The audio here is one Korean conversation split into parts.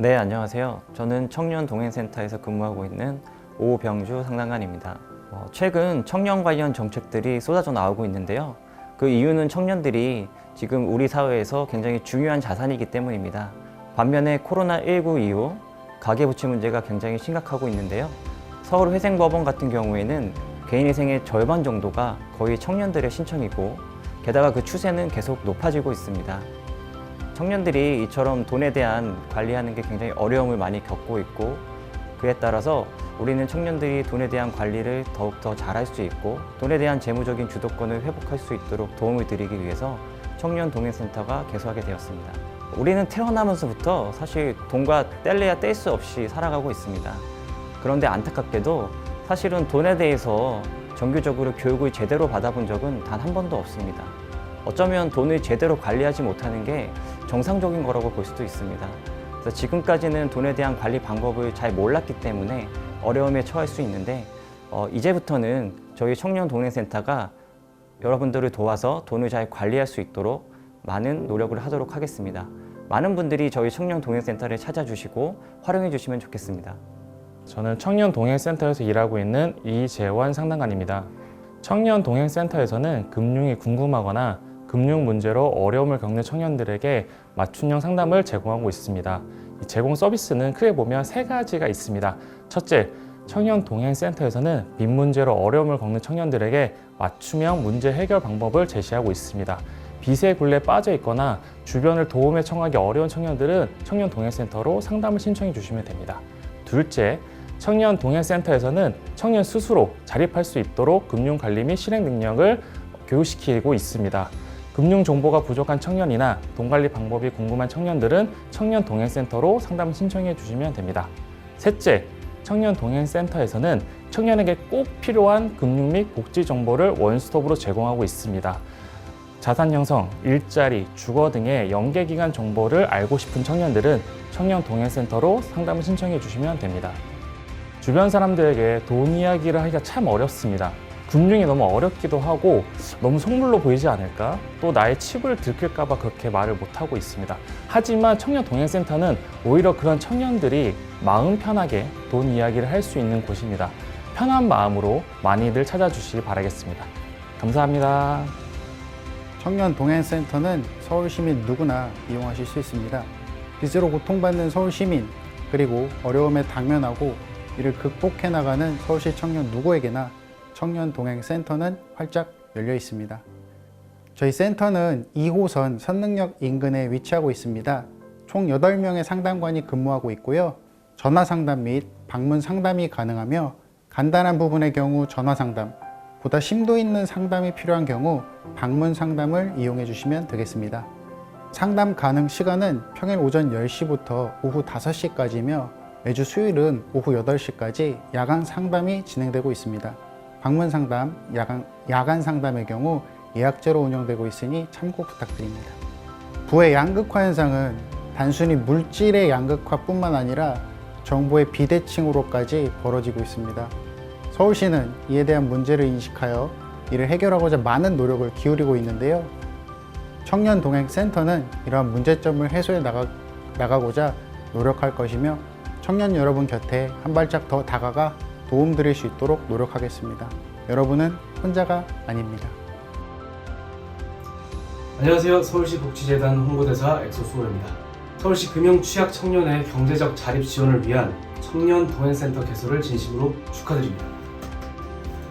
네, 안녕하세요. 저는 청년 동행센터에서 근무하고 있는 오병주 상담관입니다. 어, 최근 청년 관련 정책들이 쏟아져 나오고 있는데요. 그 이유는 청년들이 지금 우리 사회에서 굉장히 중요한 자산이기 때문입니다. 반면에 코로나19 이후 가계부채 문제가 굉장히 심각하고 있는데요. 서울 회생법원 같은 경우에는 개인회생의 절반 정도가 거의 청년들의 신청이고 게다가 그 추세는 계속 높아지고 있습니다. 청년들이 이처럼 돈에 대한 관리하는 게 굉장히 어려움을 많이 겪고 있고 그에 따라서 우리는 청년들이 돈에 대한 관리를 더욱더 잘할 수 있고 돈에 대한 재무적인 주도권을 회복할 수 있도록 도움을 드리기 위해서 청년 동행센터가 개소하게 되었습니다. 우리는 태어나면서부터 사실 돈과 뗄래야 뗄 수 없이 살아가고 있습니다. 그런데 안타깝게도 사실은 돈에 대해서 정규적으로 교육을 제대로 받아본 적은 단 한 번도 없습니다. 어쩌면 돈을 제대로 관리하지 못하는 게 정상적인 거라고 볼 수도 있습니다. 그래서 지금까지는 돈에 대한 관리 방법을 잘 몰랐기 때문에 어려움에 처할 수 있는데 어, 이제부터는 저희 청년 동행센터가 여러분들을 도와서 돈을 잘 관리할 수 있도록 많은 노력을 하도록 하겠습니다. 많은 분들이 저희 청년 동행센터를 찾아주시고 활용해 주시면 좋겠습니다. 저는 청년 동행센터에서 일하고 있는 이재원 상담관입니다. 청년 동행센터에서는 금융이 궁금하거나 금융 문제로 어려움을 겪는 청년들에게 맞춤형 상담을 제공하고 있습니다. 이 제공 서비스는 크게 보면 세 가지가 있습니다. 첫째, 청년 동행센터에서는 빚 문제로 어려움을 겪는 청년들에게 맞춤형 문제 해결 방법을 제시하고 있습니다. 빚의 굴레에 빠져 있거나 주변을 도움에 청하기 어려운 청년들은 청년 동행센터로 상담을 신청해 주시면 됩니다. 둘째, 청년 동행센터에서는 청년 스스로 자립할 수 있도록 금융 관리 및 실행 능력을 교육시키고 있습니다. 금융 정보가 부족한 청년이나 돈 관리 방법이 궁금한 청년들은 청년 동행센터로 상담 신청해 주시면 됩니다. 셋째, 청년 동행센터에서는 청년에게 꼭 필요한 금융 및 복지 정보를 원스톱으로 제공하고 있습니다. 자산 형성, 일자리, 주거 등의 연계 기간 정보를 알고 싶은 청년들은 청년 동행센터로 상담을 신청해 주시면 됩니다. 주변 사람들에게 돈 이야기를 하기가 참 어렵습니다. 금융이 너무 어렵기도 하고 너무 속물로 보이지 않을까? 또 나의 칩을 들킬까봐 그렇게 말을 못하고 있습니다. 하지만 청년 동행센터는 오히려 그런 청년들이 마음 편하게 돈 이야기를 할 수 있는 곳입니다. 편한 마음으로 많이들 찾아주시기 바라겠습니다. 감사합니다. 청년 동행센터는 서울 시민 누구나 이용하실 수 있습니다. 빚으로 고통받는 서울 시민 그리고 어려움에 당면하고 이를 극복해 나가는 서울시 청년 누구에게나 청년 동행센터는 활짝 열려 있습니다. 저희 센터는 2호선 선능력 인근에 위치하고 있습니다. 총 8명의 상담관이 근무하고 있고요. 전화 상담 및 방문 상담이 가능하며 간단한 부분의 경우 전화 상담, 보다 심도 있는 상담이 필요한 경우 방문 상담을 이용해 주시면 되겠습니다. 상담 가능 시간은 평일 오전 10시부터 오후 5시까지며 매주 수요일은 오후 8시까지 야간 상담이 진행되고 있습니다. 방문 상담, 야간, 야간 상담의 경우 예약제로 운영되고 있으니 참고 부탁드립니다. 부의 양극화 현상은 단순히 물질의 양극화뿐만 아니라 정보의 비대칭으로까지 벌어지고 있습니다. 서울시는 이에 대한 문제를 인식하여 이를 해결하고자 많은 노력을 기울이고 있는데요. 청년 동행 센터는 이러한 문제점을 해소해 나가, 나가고자 노력할 것이며 청년 여러분 곁에 한 발짝 더 다가가 도움 드릴 수 있도록 노력하겠습니다. 여러분은 혼자가 아닙니다. 안녕하세요. 서울시 복지재단 홍보대사 엑소수호입니다. 서울시 금융 취약 청년의 경제적 자립 지원을 위한 청년 동행센터 개소를 진심으로 축하드립니다.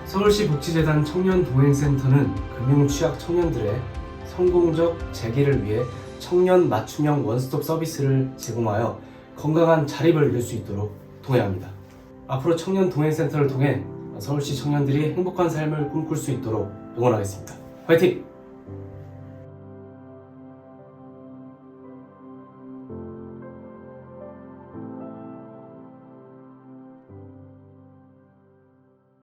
서울시 복지재단 청년 동행센터는 금융 취약 청년들의 성공적 재기를 위해 청년 맞춤형 원스톱 서비스를 제공하여 건강한 자립을 이룰 수 있도록 동행합니다. 앞으로 청년 동행센터를 통해 서울시 청년들이 행복한 삶을 꿈꿀 수 있도록 응원하겠습니다. 화이팅!